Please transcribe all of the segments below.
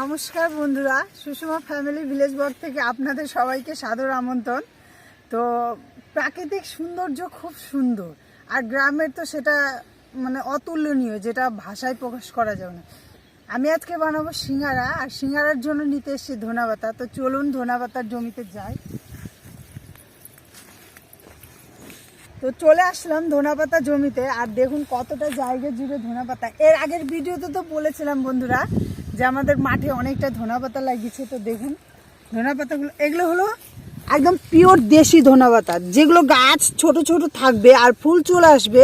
নমস্কার বন্ধুরা, Sushma family village board থেকে আপনাদের সবাইকে সাদর আমন্ত্রণ। তো প্রাকৃতিক সৌন্দর্য খুব সুন্দর, আর গ্রামের তো সেটা মানে অতুলনীয়, যেটা ভাষায় প্রকাশ করা যাবে না। আমি আজকে বানাবো সিঙ্গারা, আর সিঙ্গারার জন্য নিতে এসেছি ধনাপাতা। তো চলুন ধনাপাতার জমিতে যাই। তো চলে আসলাম ধনাপাতা জমিতে, আর দেখুন কতটা জায়গা জুড়ে ধনাপাতা। এর আগের ভিডিওতে তো বলেছিলাম বন্ধুরা যে আমাদের মাঠে অনেকটা ধনাপাতা লাগিয়েছে, তো দেখুন। ধনাপাতাগুলো, এগুলো হলো একদম পিওর দেশি ধনাপাতা। যেগুলো গাছ ছোট ছোট থাকবে আর ফুল চলে আসবে,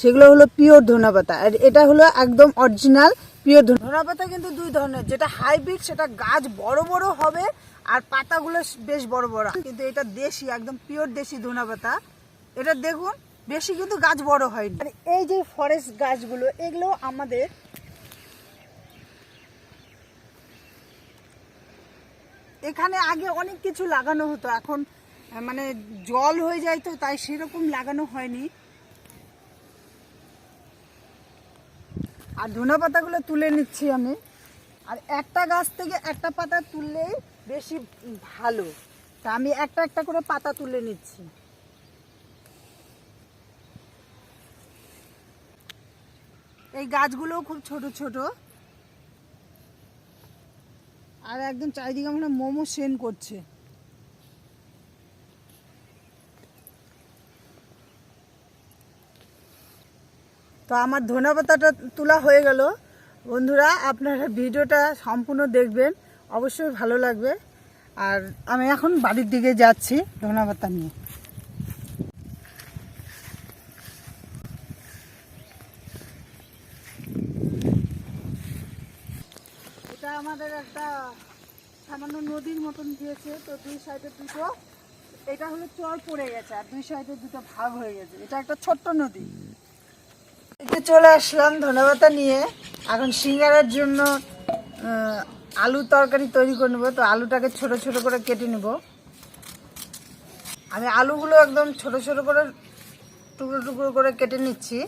সেগুলো হলো পিওর ধনাপাতা। আর এটা হলো একদম অরিজিনাল পিওর ধনাপাতা কিন্তু দুই ধরনের। যেটা হাইব্রিড সেটা গাছ বড় বড় হবে আর পাতাগুলো বেশ বড় বড়। কিন্তু এটা দেশি, একদম পিওর দেশি ধনাপাতা। এটা দেখুন, বেশি কিন্তু গাছ বড় হয়নি। এই যে ফরেস্ট গাছগুলো, এগুলো আমাদের এখানে আগে অনেক কিছু লাগানো হতো, এখন মানে জল হয়ে যায় তো, তাই সেরকম লাগানো হয়নি। আর ধনে পাতাগুলো তুলে নিচ্ছি আমি। আর একটা গাছ থেকে একটা পাতা তুললেই বেশি ভালো। তা আমি একটা একটা করে পাতা তুলে নিচ্ছি। এই গাছগুলোও খুব ছোট ছোট। আর একদম চারিদিকে মনে মোমো সেন করছে। তো আমার ধনেপাতাটা তোলা হয়ে গেল। বন্ধুরা, আপনারা ভিডিওটা সম্পূর্ণ দেখবেন। অবশ্যই ভালো লাগবে। আর আমি এখন বাড়ির দিকে যাচ্ছি ধনেপাতা নিয়ে এটা আমাদের একটা সামান্য নদীর মতন দিয়েছে তো দুই সাইডে দুটো। এটা হলো চর পড়ে গেছে, আর দুই সাইডে দুটো ভাগ হয়ে গেছে। এটা একটা ছোট্ট নদী। এতে চলে আসলাম ধনেপাতা নিয়ে। এখন সিঙ্গারার জন্য আলু তরকারি তৈরি করে নেব। তো আলুটাকে ছোট ছোট করে কেটে নেব। আমি আলুগুলো একদম ছোট ছোট করে টুকরো টুকরো করে কেটে নিচ্ছি।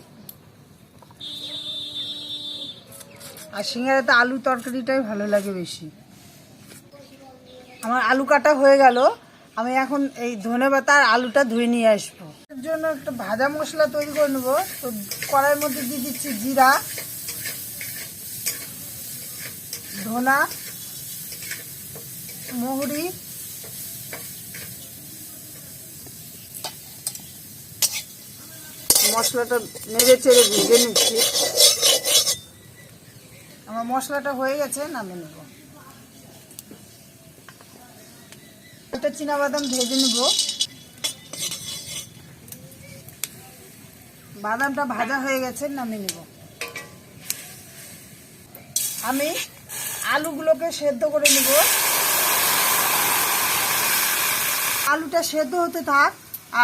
আর সিঙ্গারাতে আলু তরকারিটাই ভালো লাগে বেশি। আমার আলু কাটা হয়ে গেল, আমি এখন এই ধনে পাতা আর আলুটা ধুয়ে নিয়ে আসব। এর জন্য একটা ভাজা মশলা তৈরি করে নেব। তো কড়াইয়ের মধ্যে দিয়ে দিচ্ছি জিরা, ধনা, মহুরি, মশলাটা নেড়ে চেড়ে ভেজে নিচ্ছি। আমার মশলাটা হয়ে গেছে, নামিয়ে নেব। একটা বাদাম ভেজে নেব। বাদামটা ভাজা হয়ে গেছে, নামিয়ে নেব। আমি আলুগুলোকে সেদ্ধ করে নেব। আলুটা সেদ্ধ হতে থাক,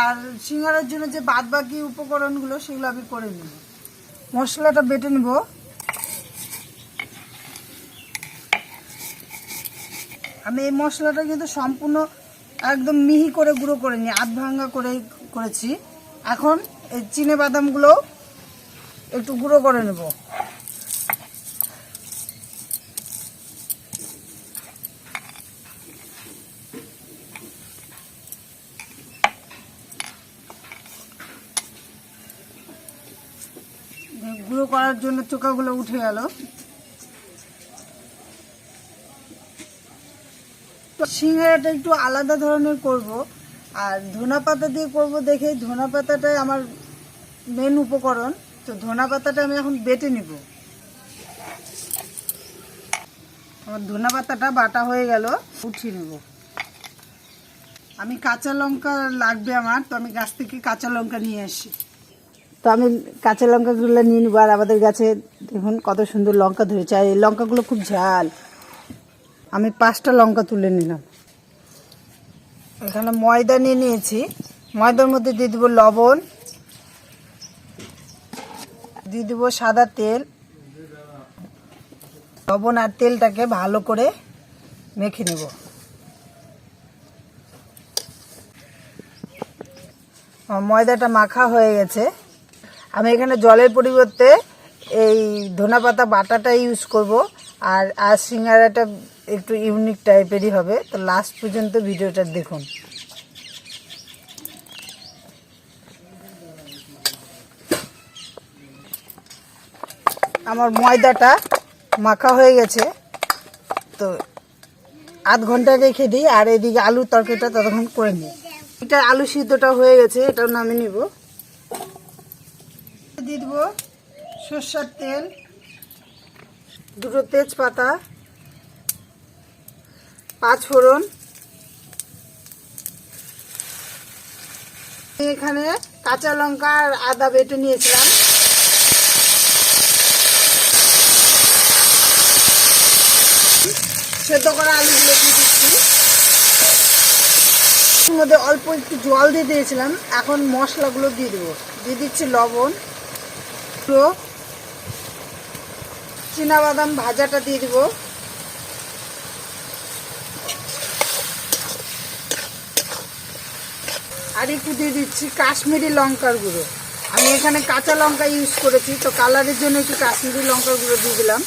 আর সিঙ্গারার জন্য যে বাদ বাকি উপকরণগুলো, সেগুলো আমি করে নেব। মশলাটা বেটে নেব। আমি এই মশলাটা কিন্তু সম্পূর্ণ একদম মিহি করে গুঁড়ো করে নিই আধ ভাঙ্গা করে করেছি। এখন এই চিনে বাদামগুলো একটু গুঁড়ো করে নেব। গুঁড়ো করার জন্য চোকাগুলো উঠে গেল। তো সিঙ্গারাটা একটু আলাদা ধরনের করব, আর ধনা পাতা দিয়ে করব দেখে ধনা পাতাটাই আমার মেন উপকরণ। তো ধনা পাতাটা আমি এখন বেটে নিব। আমার ধনা পাতাটা বাটা হয়ে গেল, উঠিয়ে নেব। আমি কাঁচা লঙ্কা লাগবে আমার, তো আমি গাছ থেকে কাঁচা লঙ্কা নিয়ে আসি। তো আমি কাঁচা লঙ্কাগুলো নিয়ে নিবো, আর আমাদের গাছে দেখুন কত সুন্দর লঙ্কা ধরেছে, আর এই লঙ্কাগুলো খুব ঝাল। আমি পাঁচটা লঙ্কা তুলে নিলাম। এখানে ময়দা নিয়ে নিয়েছি। ময়দার মধ্যে দিয়ে দেবো লবণ, দিয়ে দেবো সাদা তেল। লবণ আর তেলটাকে ভালো করে মেখে নেব। ময়দাটা মাখা হয়ে গেছে। আমি এখানে জলের পরিবর্তে এই ধনা পাতা বাটাটা ইউজ করব, আর আর সিঙ্গারাটা একটু ইউনিক টাইপেরই হবে। তো লাস্ট পর্যন্ত ভিডিওটা দেখুন। আমার ময়দাটা মাখা হয়ে গেছে। তো আধ ঘণ্টা রেখে দিই, আর এদিকে আলু তরকারিটা ততক্ষণ করে নিই। এটা আলু সিদ্ধটা হয়ে গেছে, এটাও নামিয়ে নিব। দিয়ে দেবো সর্ষার তেল, দুটো তেজপাতা, পাঁচ ফোড়ন। এখানে কাঁচা লঙ্কা আর আদা বেটে নিয়েছিলাম। সেদ্ধ করা আলুগুলো দিয়ে দিচ্ছি। মধ্যে অল্প একটু জল দিয়ে দিয়েছিলাম। এখন মশলাগুলো দিয়ে দেবো। দিয়ে দিচ্ছি লবণ বাদাম ভাজাটা দিয়ে দিব। আর একটু দিয়ে দিচ্ছি কাশ্মীরি লঙ্কার গুঁড়ো। আমি এখানে কাঁচা লঙ্কা ইউজ করেছি, তো কালারের জন্য একটু কাশ্মীরি লঙ্কার গুঁড়ো দিয়ে দিলাম।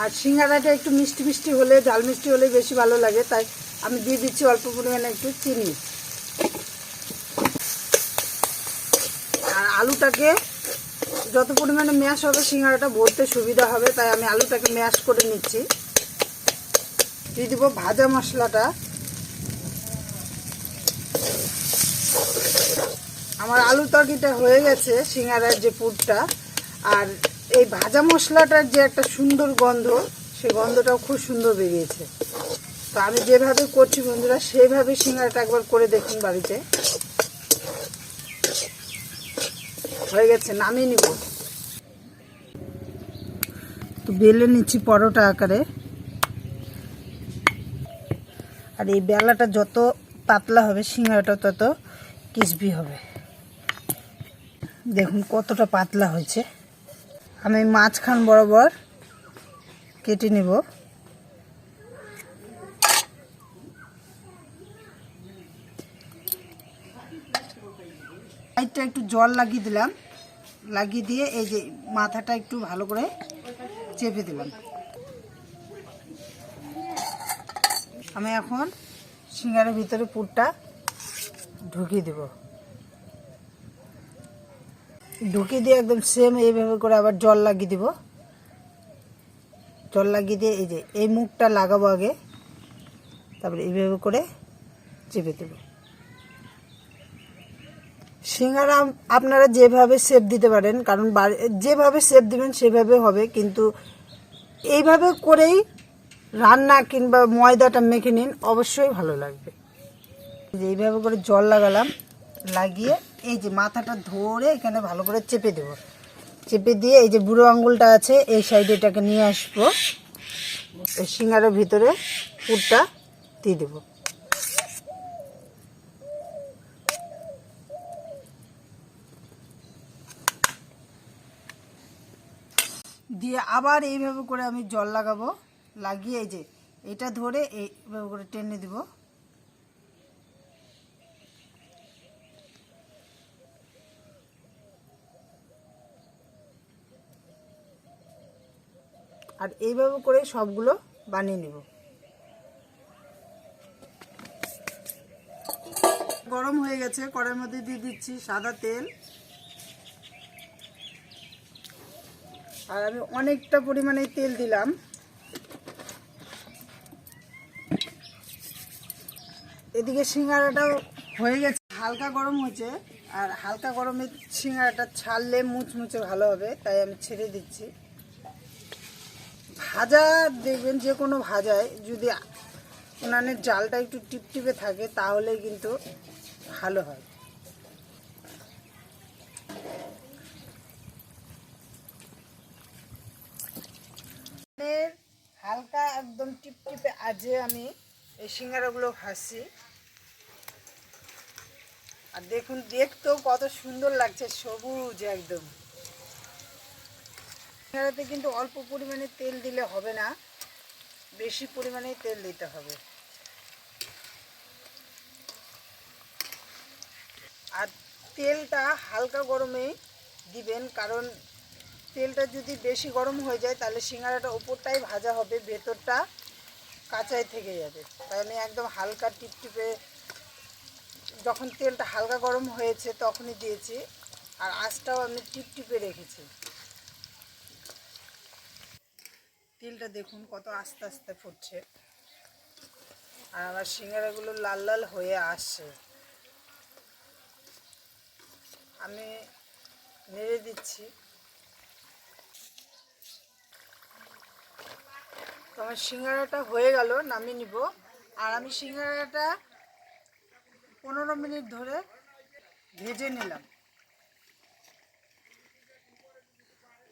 আর সিঙ্গারাটা একটু মিষ্টি মিষ্টি হলে, ঝাল মিষ্টি হলে বেশি ভালো লাগে, তাই আমি দিয়ে দিচ্ছি অল্প পরিমাণে একটু চিনি। আর আলুটাকে যত পরিমাণে ম্যাশ হবে, সিঙ্গারাটা ভরতে সুবিধা হবে, তাই আমি আলুটাকে ম্যাশ করে নিচ্ছি। দিয়ে দিব ভাজা মশলাটা। আমার আলু তরকিটা হয়ে গেছে, সিঙ্গারার যে পুরটা। আর এই ভাজা মশলাটার যে একটা সুন্দর গন্ধ, সেই গন্ধটাও খুব সুন্দর বেরিয়েছে। তো আমি যেভাবে করছি বন্ধুরা, সেইভাবে সিঙ্গারাটা একবার করে দেখুন বাড়িতে। হয়ে গেছে, নামিয়ে নিব। তো বেলে নিচ্ছি পরোটা আকারে। আর এই বেলাটা যত পাতলা হবে, সিঙ্গারাটা তত কিসবি হবে। দেখুন কতটা পাতলা হয়েছে। আমি মাঝখান বরাবর কেটে নেব। সাইডটা একটু জল লাগিয়ে দিলাম। লাগিয়ে দিয়ে এই যে মাথাটা একটু ভালো করে চেপে দিলাম। আমি এখন সিঙ্গারের ভিতরে পুরটা ঢুকিয়ে দেব। ঢুকিয়ে দিয়ে একদম সেম এইভাবে করে আবার জল লাগিয়ে দিব। জল লাগিয়ে দিয়ে এই যে এই মুখটা লাগাবো আগে। তারপরে এইভাবে করে চেপে দেবো। সিঙ্গারা আপনারা যেভাবে শেপ দিতে পারেন, কারণ যেভাবে শেপ দিবেন সেভাবে হবে, কিন্তু এইভাবে করেই রান্না কিংবা ময়দাটা মেখে নিন, অবশ্যই ভালো লাগবে। এইভাবে করে জল লাগালাম, লাগিয়ে এই যে মাথাটা ধরে এখানে ভালো করে চেপে দেব। চেপে দিয়ে এই যে বুড়ো আঙুলটা আছে, এই সাইডে এটাকে নিয়ে আসব। সিঙ্গারের ভিতরে পুরটা দিয়ে দেবো। দিয়ে আবার এইভাবে করে আমি জল লাগাবো। লাগিয়ে যে, এটা ধরে এইভাবে করে টেনে দিব। আর এইভাবে করে সবগুলো বানিয়ে নেব। গরম হয়ে গেছে, কড়াইয়ের মধ্যে দিয়ে দিচ্ছি সাদা তেল। আর আমি অনেকটা পরিমাণে তেল দিলাম। এদিকে সিঙ্গারাটাও হয়ে গেছে। হালকা গরম হয়েছে আর হালকা গরমে সিঙ্গারাটা ছাড়লে মুচমুচে ভালো হবে, তাই আমি ছেড়ে দিচ্ছি। ভাজা দেখবেন যে কোনো ভাজায় যদি উনানের জালটা একটু টিপটিপে থাকে তাহলে কিন্তু ভালো হয়। হালকা একদম টিপটিপে আজে আমি এই সিঙ্গারাগুলো ভাজছি। আর দেখুন, দেখতেও কত সুন্দর লাগছে, সবুজ একদম। সিঙ্গারাতে কিন্তু অল্প পরিমাণে তেল দিলে হবে না, বেশি পরিমাণে তেল দিতে হবে। আর তেলটা হালকা গরমে দিবেন, কারণ তেলটা যদি বেশি গরম হয়ে যায়, তাহলে সিঙ্গারাটা ওপরটাই ভাজা হবে, ভেতরটা কাঁচাই থেকে যাবে। তাই আমি একদম হালকা টিপটিপে, যখন তেলটা হালকা গরম হয়েছে তখনই দিয়েছি। আর আঁচটাও আমি টিপটিপে রেখেছি। তেলটা দেখুন কত আস্তে আস্তে ফুটছে। আর আমার সিঙ্গারাগুলো লাল লাল হয়ে আসছে। আমি নেড়ে দিচ্ছি। আমার সিঙ্গারাটা হয়ে গেল, নামিয়ে নিব। আর আমি সিঙ্গারাটা পনেরো মিনিট ধরে ভেজে নিলাম।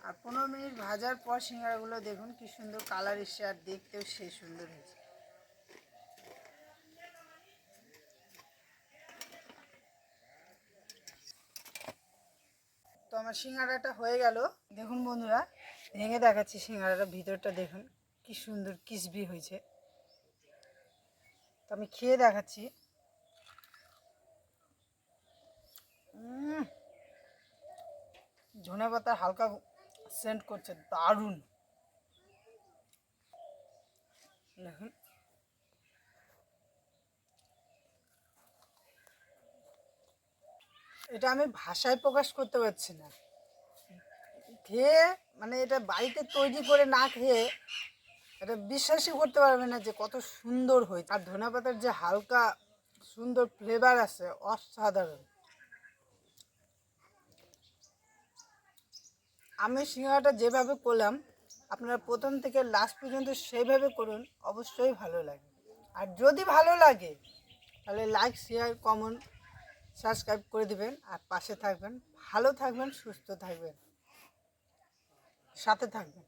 আর পনেরো মিনিট ভাজার পর সিঙ্গারাগুলো দেখুন কি সুন্দর কালার এসছে, আর দেখতেও সেই সুন্দর হয়েছে। তো আমার সিঙ্গারাটা হয়ে গেল। দেখুন বন্ধুরা, ভেঙে দেখাচ্ছি সিঙ্গারাটা, ভিতরটা দেখুন। কি সুন্দর কিসবি হয়েছে। তো আমি খেয়ে দেখাচ্ছি। ধনে পাতা হালকা সেন্ট করছে, দারুণ। দেখুন। এটা আমি ভাষায় প্রকাশ করতে পারছি না। খেয়ে মানে এটা বাড়িতে তৈরি করে না খেয়ে এটা বিশ্বাসই করতে পারবে না যে কত সুন্দর হয়েছে। আর ধনে পাতার যে হালকা সুন্দর ফ্লেভার আছে, অসাধারণ। আমি সিঙ্গারাটা যেভাবে করলাম, আপনারা প্রথম থেকে লাস্ট পর্যন্ত সেইভাবে করুন, অবশ্যই ভালো লাগে। আর যদি ভালো লাগে, তাহলে লাইক শেয়ার কমেন্ট সাবস্ক্রাইব করে দিবেন আর পাশে থাকবেন। ভালো থাকবেন, সুস্থ থাকবেন। সাথে থাকবেন।